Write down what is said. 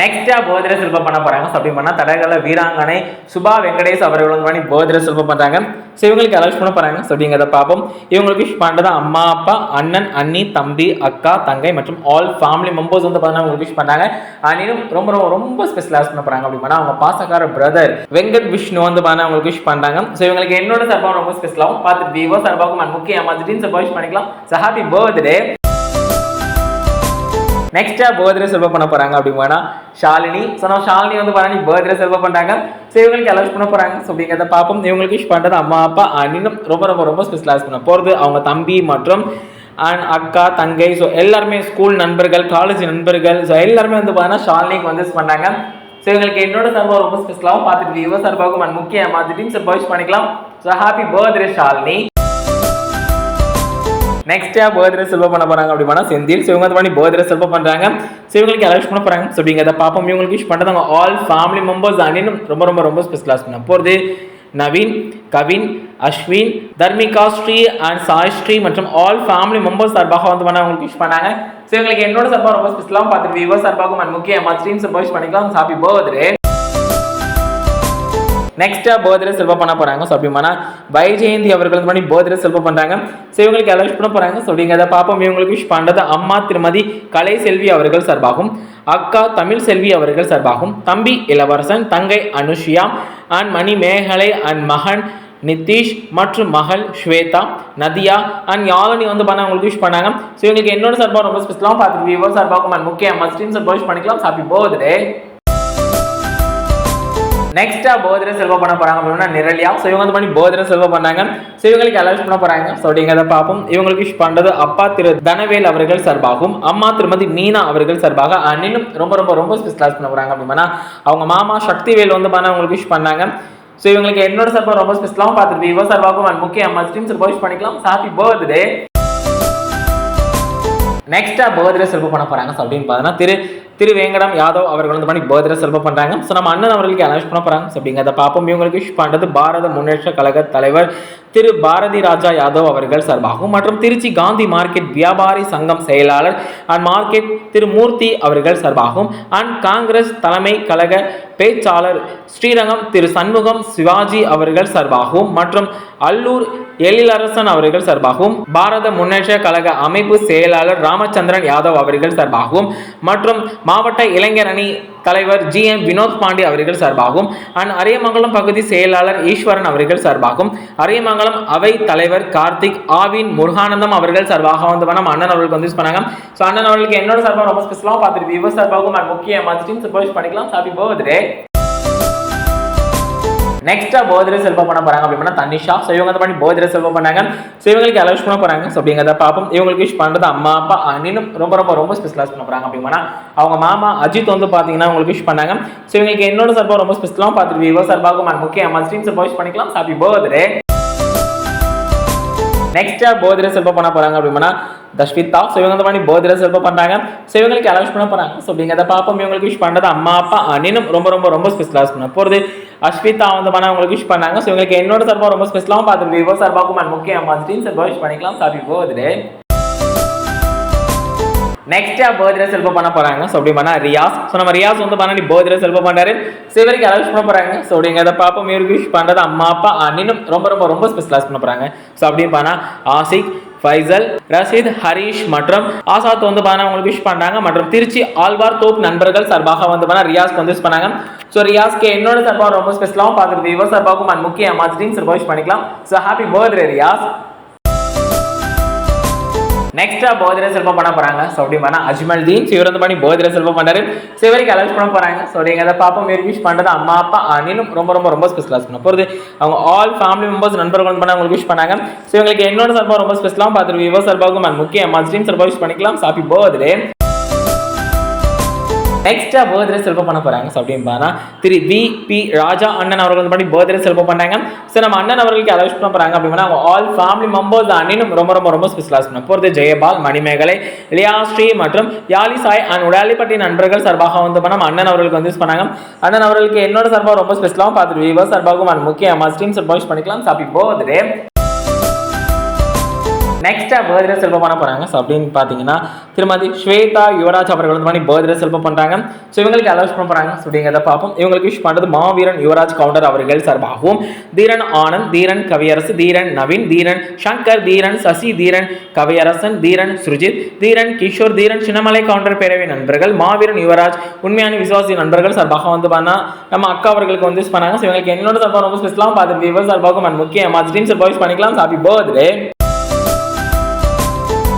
நெக்ஸ்டா போதிர சிற்பம் பண்ண போறாங்க. ஸோ அப்படி பண்ணா தடகள வீராங்கனை சுபா வெங்கடேஷ் அவர்கள் வந்து பண்ணி போதிர சிற்பம் பண்றாங்க. ஸோ இவங்களுக்கு அலௌஸ் பண்ண போறாங்க? ஸோ அப்படிங்கிறத பார்ப்போம். இவங்களுக்கு விஷ் பண்ணுறது அம்மா அப்பா அண்ணன் அண்ணி தம்பி அக்கா தங்கை மற்றும் ஆல் ஃபேமிலி மெம்பர்ஸ் வந்து பார்த்தீங்கன்னா உங்களுக்கு விஷ் பண்ணாங்க அண்ணினும் ரொம்ப ரொம்ப ரொம்ப ஸ்பெஷலாக பண்ண போறாங்க. அப்படி அவங்க பாசக்கார பிரதர் வெங்கட் விஷ்ணு வந்து பார்த்தீங்கன்னா உங்களுக்கு விஷ் பண்ணுறாங்க ஸோ இவங்களுக்கு என்னோட சார்பாக ரொம்ப ஸ்பெஷலாகவும் பார்த்து விவோ சார்பாகவும் முக்கிய அம்மாஜிட்டின் சார்பாக விஷ் பண்ணிக்கலாம். ஸோ ஹாப்பி பர்த்டே நெக்ஸ்ட்டாக பர்த்டே செல்வ பண்ண போகிறாங்க அப்படின்னா ஷாலினி. ஸோ நம்ம ஷாலினி வந்து பாருங்க பர்த்டே செல்வ பண்ணுறாங்க ஸோ இவங்களுக்கு அலவுஸ் பண்ண போகிறாங்க ஸோ அப்படிங்கிறத பார்ப்போம். இவங்களுக்கு விஷ் பண்ணுறது அம்மா அப்பா அண்ணினும் ரொம்ப ரொம்ப ரொம்ப ஸ்பெஷலாக பண்ண போகிறது அவங்க தம்பி மற்றும் அண்ட் அக்கா தங்கை. ஸோ எல்லாருமே ஸ்கூல் நண்பர்கள் காலேஜ் நண்பர்கள். ஸோ எல்லாருமே வந்து பார்த்தீங்கன்னா ஷாலினிக்கு வந்து பண்ணாங்க ஸோ இவங்களுக்கு என்னோட சர்வா ரொம்ப ஸ்பெஷலாகவும் பார்த்துட்டு யுவ சார்பாகவும் and முக்கியமாக மாதிரி சார் பண்ணிக்கலாம். So happy birthday Shalini. நெக்ஸ்ட்டாக பர்த்டே செல்வம் பண்ண போகிறாங்க அப்படின்னா செந்தில் ஸோ இவங்க பண்ணி பர்த்டே செல்வம் பண்ணுறாங்க ஸோ இவங்களுக்கு பண்ண போகிறாங்க ஸோ அப்படிங்கிறத பார்ப்போம். இவங்களுக்கு விஷ் பண்ணுறது ஆல் ஃபேமிலி மெம்பர்ஸ் அணினும் ரொம்ப ரொம்ப ரொம்ப ஸ்பெஷலாக பண்ண போகிறது நவீன் கவின் அஸ்வின் தர்மிகா ஸ்ரீ அண்ட் சாய் ஸ்ரீ மற்றும் ஆல் ஃபேமிலி மெம்பர்ஸ் சார்பாக வந்து பண்ண அவங்களுக்கு விஷ் பண்ணாங்க. ஸோ இவங்களுக்கு என்னோட சார்பாக ரொம்ப ஸ்பெஷலாகவும் பார்த்துட்டு விவோ சார்பாகவும் அண்ட் முக்கிய அம்மா ஸ்ட்ரீம் விஷ் பண்ணிக்கலாம். ஹாப்பி பர்த்டே நெக்ஸ்ட்டாக பர்த்டே செல்வ பண்ண போகிறாங்க ஸோ அப்படிமானா வைஜெயந்தி அவர்கள் பண்ணி பர்த்டே செல்வ பண்ணுறாங்க ஸோ இவங்களுக்கு அலௌஸ் பண்ண போகிறாங்க ஸோ அதை பார்ப்போம். இவங்களுக்கு விஷ் பண்ணுறது அம்மா திருமதி கலை செல்வி அவர்கள் சார்பாகும். அக்கா தமிழ் செல்வி அவர்கள் சார்பாகும். தம்பி இளவரசன் தங்கை அனுஷியா அண்ட் மணி மேகலை அண்ட் மகன் நிதிஷ் மற்றும் மகள் ஸ்வேதா நதியா அண்ட் யாழினி வந்து பண்ண அவங்களுக்கு விஷ் பண்ணாங்க. ஸோ இவங்களுக்கு என்னோட சார்பாக ரொம்ப ஸ்பெஷலாகவும் பார்த்துட்டு விவர் சார்பாகும் அண்ட் முக்கிய அம்மா ஸ்ட்ரீம் சார்பாக விஷ் பண்ணிக்கலாம். ஹாப்பி பர்த்டே நெக்ஸ்டா போதிர செல்வ பண்ண போறாங்க அப்படின்னா நிரலியா. ஸோ இவங்க வந்து பண்ணி போதிர செல்வ பண்ணாங்க. ஸோ இவங்களுக்கு அலௌஸ் பண்ண போறாங்க. ஸோ அப்படிங்கிறத பார்ப்போம். இவங்களுக்கு விஷ் பண்றது அப்பா திரு தனவேல் அவர்கள் சார்பாகவும் அம்மா திருமதி மீனா அவர்கள் சார்பாக அண்ணிலும் ரொம்ப ரொம்ப ரொம்ப ஸ்பெஷலாக பண்ண போறாங்க அப்படின்னா அவங்க மாமா சக்திவேல் வந்து பண்ண அவங்களுக்கு விஷ் பண்ணாங்க. ஸோ இவங்களுக்கு என்னோட சார்பாக ரொம்ப ஸ்பெஷலாகவும் பார்த்துட்டு இவ சார்பாகவும் அண்ட் முக்கிய அம்மா ஸ்ட்ரீம் சார்பாக விஷ் பண்ணிக்கலாம். ஹாப்பி பர்த்டே நெக்ஸ்ட்டாக பர்த்டே செல்வ பண்ண போகிறாங்க ஸோ அப்படின்னு பார்த்தீங்கன்னா திரு திரு வேங்கடம் யாதவ் அவர்கள் வந்து பண்ணி பர்த்டே செல்வ பண்ணுறாங்க ஸோ நம்ம அண்ணன் அவர்களுக்கு அனௌன்ஸ் பண்ண போகிறாங்க ஸோ அப்படிங்கிறத பார்ப்போம். இவங்களுக்கு விஷ் பண்ணுறது பாரத முன்னேற்ற கழக தலைவர் திரு பாரதி ராஜா யாதவ் அவர்கள் சார்பாகவும் மற்றும் திருச்சி காந்தி மார்க்கெட் வியாபாரி சங்கம் செயலாளர் அண்ட் மார்க்கெட் திரு மூர்த்தி அவர்கள் சார்பாகவும் அண்ட் காங்கிரஸ் தலைமை கழக பேச்சாளர் ஸ்ரீரங்கம் திரு சண்முகம் சிவாஜி அவர்கள் சார்பாகவும் மற்றும் அல்லூர் எழிலரசன் அவர்கள் சார்பாகவும் பாரத முன்னேற்ற கழக அமைப்பு செயலாளர் ராமச்சந்திரன் யாதவ் அவர்கள் சார்பாகவும் மற்றும் மாவட்ட இளைஞர் அணி தலைவர் ஜி எம் வினோத் பாண்டி அவர்கள் சார்பாகவும் அண்ட் அரியமங்கலம் பகுதி செயலாளர் ஈஸ்வரன் அவர்கள் சார்பாகவும் அரியமங்கலம் அவை தலைவர் கார்த்திக் ஆவின் முருகானந்தம் அவர்கள் சார்பாக வந்து நம்ம அண்ணன் அவர்களுக்கு வந்து யூஸ் பண்ணாங்க. ஸோ அண்ணன் அவர்களுக்கு என்னோட சார்பாக ரொம்ப ஸ்பெஷலாக பார்த்துட்டு விவோ சார்பாகவும் அண்ட் முக்கிய மாதிரி சப்போஸ் பண்ணிக்கலாம். ஹாப்பி பர்த்டே நெக்ஸ்ட்டாக பர்த்டே செல்வம் பண்ண போகிறாங்க அப்படின்னா தனிஷா. ஸோ இவங்க வந்து பண்ணி போதிரை செல்வ பண்ணாங்க. ஸோ இவங்களுக்கு அலௌஸ் பண்ண போகிறாங்க ஸோ அப்படிங்கிறத பார்ப்போம். இவங்களுக்கு விஷ் பண்ணுறது அம்மா அப்பா அண்ணினும் ரொம்ப ரொம்ப ரொம்ப ஸ்பெஷலாக பண்ண போகிறாங்க அப்படின்னா அவங்க மாமா அஜித் வந்து பார்த்தீங்கன்னா உங்களுக்கு விஷ் பண்ணாங்க. ஸோ இவங்களுக்கு என்னோட சார்பாக ரொம்ப ஸ்பெஷலாக பார்த்துட்டு விவோ சார்பாகவும் முக்கியமாக முக்கிய அம்மா ஸ்ட்ரீம் சார்பாக விஷ் பண்ணிக்கலாம். ஹாப்பி பர்த்டே நெக்ஸ்ட்டாக பர்த்டே செல்வ பண்ண போகிறாங்க அப்படின்னா தஷ்விதா ஸோ இவங்க வந்து பண்ணி பர்த்டே செல்வ பண்றாங்க. ஸோ இவங்களுக்கு அலௌஸ் பண்ண போகிறாங்க ஸோ நீங்கள் அதை பார்ப்போம். இவங்களுக்கு விஷ் பண்ணுறது அம்மா அப்பா அண்ணனும் ரொம்ப ரொம்ப ரொம்ப ஸ்பெஷலாக பண்ண போகிறது அஸ்விதா வந்து பண்ண உங்களுக்கு விஷ் பண்ணாங்க. ஸோ இவங்களுக்கு என்னோட சார்பாக ரொம்ப ஸ்பெஷலாகவும் பார்த்து விவோ சார்பாகவும் அண்ட் முக்கிய அம்மா ஸ்ட்ரீம் சார்பாக விஷ் பண்ணிக்கலாம். சாப்பி பர்த்டே நெக்ஸ்டா பர்த்டே செல்வம் பண்ண போறாங்க. ஸோ அப்படி பண்ணா ரியாஸ். ஸோ நம்ம ரியாஸ் வந்து பண்ணி பர்த்டே செல்வம் பண்ணாரு சிவருக்கு அலவுஸ் பண்ண போகிறாங்க ஸோ அப்படிங்கிறத பார்ப்போம். இவருக்கு விஷ் பண்ணுறது அம்மா அப்பா அண்ணனும் ரொம்ப ரொம்ப ரொம்ப ஸ்பெஷலாக பண்ண போகிறாங்க ஸோ அப்படின்னு பண்ணால் ஆசிக் ஃபைசல் ரஷீத் ஹரிஷ் மற்றும் ஆசாத் வந்து பார்த்தீங்கன்னா உங்களுக்கு விஷ் பண்ணாங்க மற்றும் திருச்சி ஆழ்வார் தோப் நண்பர்கள் சார்பாக வந்து பார்த்தா ரியாஸ்க்கு வந்து விஷ் பண்ணாங்க ஸோ ரியாஸ்க்கு என்னோட சார்பாக ரொம்ப ஸ்பெஷலாகவும் பார்க்குறது விவோ சார்பாகவும் and முக்கிய அம்மா ஸ்ட்ரீம் சார்பாக விஷ் பண்ணிக்கலாம். So happy birthday Riyaz. நெக்ஸ்டா birthday செல்வம் பண்ண போறாங்க. ஸோ அப்படி பண்ணா அஜ்மல் தீன் இவர் வந்து பண்ணி பர்த்டே செல்வம் பண்ணாரு. ஸோ இவருக்கு பண்ண போறாங்க. ஸோ நீங்க அதை பாப்பா இவர் விஷ் பண்றது அம்மா அப்பா அனிலும் ரொம்ப ரொம்ப ரொம்ப ஸ்பெஷலாக பண்ண போறது. அவங்க ஆல் ஃபேமிலி மெம்பர்ஸ் நண்பர்கள் பண்ண அவங்களுக்கு விஷ் பண்ணாங்க. ஸோ இவங்களுக்கு என்னோட சார்பாக ரொம்ப ஸ்பெஷலாக பார்த்துருவோம் விவோ சார்பாகவும் and முக்கிய அம்மா சார்பாக விஷ் பண்ணிக்கலாம். Happy birthday extra birthday celebrate பண்ண போறாங்க. ஸோ அப்படின்னு திரு வி. பி. ராஜா அண்ணன் அவர்கள் வந்து பண்ணி பர்த்டே செலிப்ரேட் பண்ணாங்க ஸோ நம்ம அண்ணன் அவர்களுக்கு அலோஸ் பண்ண போறாங்க அப்படின்னா அவங்க ஆல் ஃபேமிலி மெம்பர்ஸ் அண்ணனும் ரொம்ப ரொம்ப ரொம்ப ஸ்பெஷலாக பண்ண போகிறது ஜெயபால் மணிமேகலை லியாஸ்ரீ மற்றும் யாலி சாய் அண்ட் உடாலிப்பட்டி நண்பர்கள் சார்பாக வந்து பண்ண நம்ம அண்ணன் அவர்களுக்கு வந்து யூஸ் பண்ணாங்க. அண்ணன் அவர்களுக்கு என்னோட சார்பாக ரொம்ப ஸ்பெஷலாகவும் பார்த்துட்டு வீவர் சார்பாகவும் and முக்கியமாக ஸ்ட்ரீம் சார்பாக பண்ணிக்கலாம். ஹாப்பி பர்த்டே நெக்ஸ்ட்டாக பர்த்டே செல்வம் பண்ண போகிறாங்க ஸோ அப்படின்னு பார்த்தீங்கன்னா திருமதி ஸ்வேதா யுவராஜ் அவர்கள் வந்து பண்ணி பர்த்டே செல்வம் பண்ணுறாங்க ஸோ இவங்களுக்கு அலோஸ் பண்ண போகிறாங்க ஸோ அப்படிங்கிறத பார்ப்போம். இவங்களுக்கு விஷ் பண்ணுறது மாவீரன் யுவராஜ் கவுண்டர் அவர்கள் சார்பாகவும் தீரன் ஆனந்த் தீரன் கவியரசு தீரன் நவீன் தீரன் சங்கர் தீரன் சசி தீரன் கவியரசன் தீரன் சுஜித் தீரன் கிஷோர் தீரன் சின்னமலை கவுண்டர் பேரவை நண்பர்கள் மாவீரன் யுவராஜ் உண்மையான விசுவாசி நண்பர்கள் சார்பாக வந்து பண்ணால் நம்ம அக்கா அவர்களுக்கு வந்து யூஸ் பண்ணாங்க. ஸோ இவங்களுக்கு என்னோட சார்பாக ரொம்ப ஸ்பெஷலாக பார்த்து விவர் சார்பாகவும் அண்ட் முக்கியமாக ஸ்ட்ரீம் சார்பாக யூஸ் பண்ணிக்கலாம். Happy birthday